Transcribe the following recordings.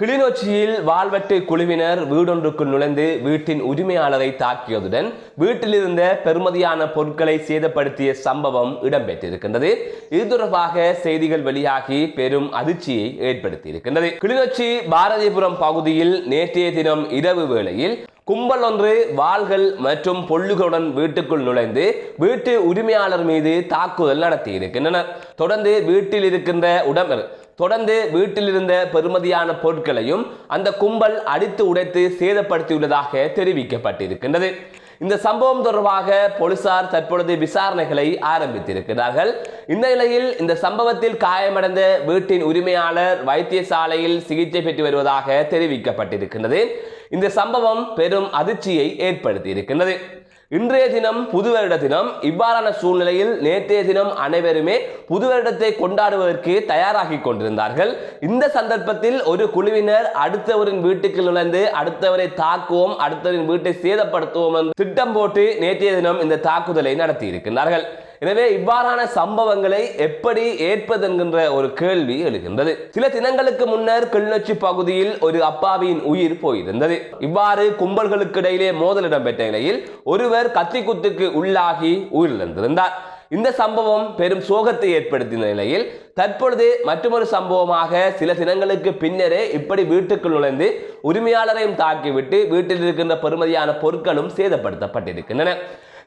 கிளிநொச்சியில் வாழ்வெட்டு குழுவினர் வீடொன்றுக்குள் நுழைந்து வீட்டின் உரிமையாளரை தாக்கியதுடன் வீட்டில் இருந்த பெறுமதியான பொருட்களை சேதப்படுத்திய சம்பவம் இடம்பெற்றிருக்கின்றது. இது தொடர்பாக செய்திகள் வெளியாகி பெரும் அதிர்ச்சியை ஏற்படுத்தியிருக்கின்றது. கிளிநொச்சி பாரதிபுரம் பகுதியில் நேற்றைய தினம் இரவு வேளையில் கும்பல் ஒன்று வாள்கள் மற்றும் பொல்லுகளுடன் வீட்டுக்குள் நுழைந்து வீட்டு உரிமையாளர் மீது தாக்குதல் நடத்தியிருக்கின்றனர். தொடர்ந்து வீட்டில் இருக்கின்ற உடம்பர் தொடர்ந்து வீட்டில் இருந்த பெறுமதியான பொருட்களையும் அந்த கும்பல் அடித்து உடைத்து சேதப்படுத்தியுள்ளதாக தெரிவிக்கப்பட்டிருக்கின்றது. இந்த சம்பவம் தொடர்பாக போலீசார் தற்பொழுது விசாரணைகளை ஆரம்பித்திருக்கிறார்கள். இந்த நிலையில் இந்த சம்பவத்தில் காயமடைந்த வீட்டின் உரிமையாளர் வைத்தியசாலையில் சிகிச்சை பெற்று வருவதாக தெரிவிக்கப்பட்டிருக்கின்றது. இந்த சம்பவம் பெரும் அதிர்ச்சியை ஏற்படுத்தி இருக்கின்றது இன்றைய தினம் புது வருட தினம். இவ்வாறான சூழ்நிலையில் நேற்றைய தினம் அனைவருமே புது வருடத்தை கொண்டாடுவதற்கு தயாராகி கொண்டிருந்தார்கள். இந்த சந்தர்ப்பத்தில் ஒரு குழுவினர் அடுத்தவரின் வீட்டுக்கு நுழைந்து அடுத்தவரை தாக்குவோம் அடுத்தவரின் வீட்டை சேதப்படுத்துவோம் என்று திட்டம் போட்டு நேற்றைய தினம் இந்த தாக்குதலை நடத்தி இருக்கின்றார்கள் எனவே இவ்வாறான சம்பவங்களை எப்படி ஏற்பது என்கின்ற ஒரு கேள்வி எழுகின்றது. சில தினங்களுக்கு முன்னர் கிளிநொச்சி பகுதியில் ஒரு அப்பாவியின் உயிர் போயிருந்தது. இவ்வாறு கும்பல்களுக்கு இடையிலே மோதல் இடம்பெற்ற நிலையில் ஒருவர் கத்தி குத்துக்கு உள்ளாகி உயிரிழந்திருந்தார். இந்த சம்பவம் பெரும் சோகத்தை ஏற்படுத்திய நிலையில் தற்பொழுது மற்றொரு சம்பவமாக சில தினங்களுக்கு பின்னரே இப்படி வீட்டுக்குள் நுழைந்து உரிமையாளரையும் தாக்கிவிட்டு வீட்டில் இருக்கின்ற பெருமதியான பொருட்களும் சேதப்படுத்தப்பட்டிருக்கின்றன.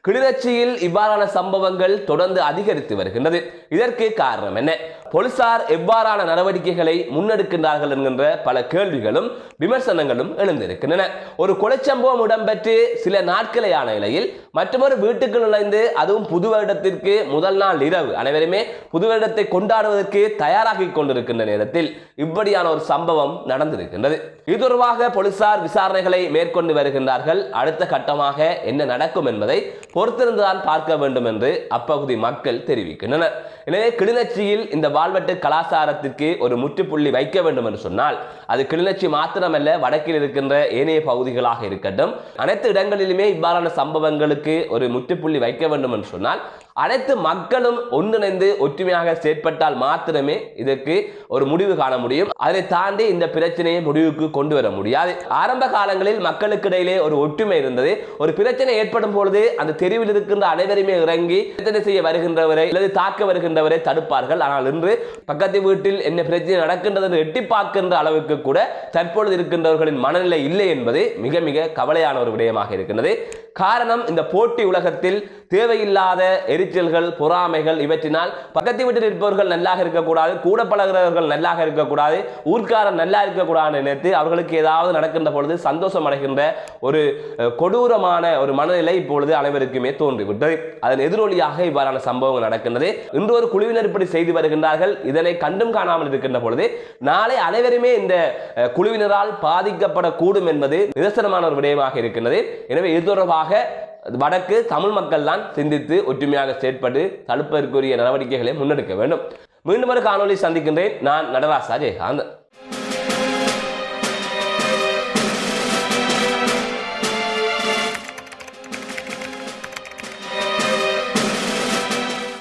கிளிநொச்சியில் இவ்வாறான சம்பவங்கள் தொடர்ந்து அதிகரித்து வருகின்றது. இதற்கு காரணம் என்ன? போலீசார் எவ்வாறான நடவடிக்கைகளை முன்னெடுக்கின்றார்கள் என்கின்ற பல கேள்விகளும் விமர்சனங்களும் எழுந்திருக்கின்றன. ஒரு கொலைச்சம்பவம் இடம்பெற்று சில நாட்களையான நிலையில் மற்றொரு வீட்டுக்கு நுழைந்து அதுவும் புது வருடத்திற்கு முதல் நாள் இரவு அனைவருமே புது வருடத்தை கொண்டாடுவதற்கு தயாராகி கொண்டிருக்கின்ற நேரத்தில் இப்படியான ஒரு சம்பவம் நடந்திருக்கின்றது. இது தொடர்பாக போலீசார் விசாரணைகளை மேற்கொண்டு வருகின்றார்கள். அடுத்த கட்டமாக என்ன நடக்கும் என்பதை பொறுத்திருந்துதான் பார்க்க வேண்டும் என்று அப்பகுதி மக்கள் தெரிவிக்கின்றனர். எனவே கிளிநொச்சியில் இந்த வாழ்வெட்டு கலாச்சாரத்திற்கு ஒரு முற்றுப்புள்ளி வைக்க வேண்டும் என்று சொன்னால் அது கிளிநொச்சி மாத்திரமல்ல வடக்கில் இருக்கின்ற ஏனைய பகுதிகளாக இருக்கட்டும். அனைத்து இடங்களிலுமே இவ்வாறான சம்பவங்களுக்கு ஒரு முற்றுப்புள்ளி வைக்க வேண்டும் என்று சொன்னால் அனைத்து மக்களும் ஒன்றிணைந்து ஒற்றுமையாக செயற்பட்டால் மாத்திரமே இதற்கு ஒரு முடிவு காண முடியும். அதை தாண்டி இந்த பிரச்சனையை முடிவுக்கு கொண்டு வர முடியாது. ஆரம்ப காலங்களில் மக்களுக்கு இடையிலே ஒரு ஒற்றுமை இருந்தது. ஒரு பிரச்சனை ஏற்படும் பொழுது அந்த தெருவில் இருக்கின்ற அனைவருமே இறங்கி பிரச்சனை செய்ய வருகின்றவரை அல்லது தாக்க வருகின்றவரை தடுப்பார்கள். ஆனால் இன்று பக்கத்து வீட்டில் என்ன பிரச்சனை நடக்கின்றது என்று எட்டி பார்க்கின்ற அளவுக்கு கூட தற்பொழுது இருக்கின்றவர்களின் மனநிலை இல்லை என்பது மிக மிக கவலையான ஒரு விடயமாக இருக்கின்றது. காரணம் இந்த போட்டி உலகத்தில் தேவையில்லாத எரிச்சல்கள் பொறாமைகள் இவற்றினால் பக்கத்து வீட்டில் இருப்பவர்கள் நல்லாக இருக்கக்கூடாது கூட பழகிறவர்கள் நல்லாக இருக்கக்கூடாது ஊர்க்காரன் நல்லா இருக்கக்கூடாது நினைத்து அவர்களுக்கு ஏதாவது நடக்கின்ற பொழுது சந்தோஷம் அடைகின்ற ஒரு கொடூரமான ஒரு மனநிலை இப்பொழுது அனைவருக்குமே தோன்றிவிட்டது. அதன் எதிரொலியாக இவ்வாறான சம்பவங்கள் நடக்கின்றது. இன்று ஒரு குழுவினர் இப்படி செய்து வருகின்றார்கள். இதனை கண்டும் காணாமல் இருக்கின்ற பொழுது நாளை அனைவருமே இந்த குழுவினரால் பாதிக்கப்படக்கூடும் என்பது நிதர்சனமான ஒரு விடயமாக இருக்கின்றது. எனவே இது தொடர்பாக வடக்கு தமிழ் மக்கள் தான் சிந்தித்து ஒற்றுமையாக செயற்பட்டு தடுப்பதற்குரிய நடவடிக்கைகளை முன்னெடுக்க வேண்டும். மீண்டும் ஒரு காணொலி சந்திக்கின்றேன். நான் நடராசா ஜெயகாந்த்